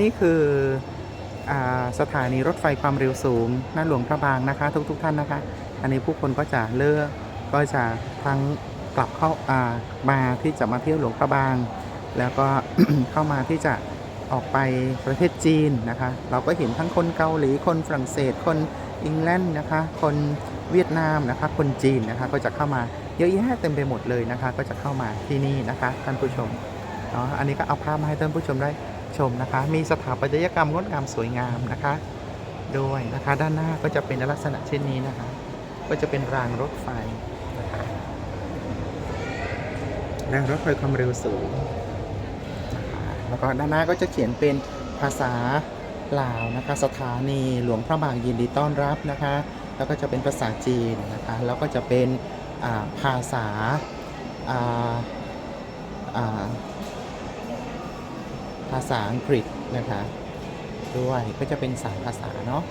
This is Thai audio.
นี่คืออสถานีรถไฟความเร็วสูงหน้าหลวงพระบางนะคะ ทุกๆทท่านนะคะ อันนี้ผู้คนก็จะเลือกก็จะทั้งกลับเข้าามาที่จะมาเที่ยวหลวงพระบาง แล้วก็เข้ามาที่จะออกไปประเทศจีนนะคะ เราก็เห็นทั้งคนเกาหลีคนฝรั่งเศสคนอังกฤษนะคะ คนเวียดนามนะคะ คนจีนนะคะก็จะเข้ามาเยอะแยะเต็มไปหมดเลยนะคะ ก็จะเข้ามาที่นี่นะคะท่านผู้ชมเนาะอันนี้ก็เอาภาพมาให้ท่านผู้ชมได้ ชมนะคะ มีสถาปัตยกรรมงดงามสวยงามนะคะ ด้วยนะคะด้านหน้าก็จะเป็นลักษณะเช่นนี้นะคะ ก็จะเป็นรางรถไฟนะคะรางรถไฟความเร็วสูงแล้วก็ด้านหน้าก็จะเขียนเป็นภาษาลาวนะคะ สถานีหลวงพระบางยินดีต้อนรับนะคะ แล้วก็จะเป็นภาษาจีนนะคะ แล้วก็จะเป็นภาษาอ่าาษาอังกฤษนะคะ ด้วยก็จะเป็นสามภาษาเนาะ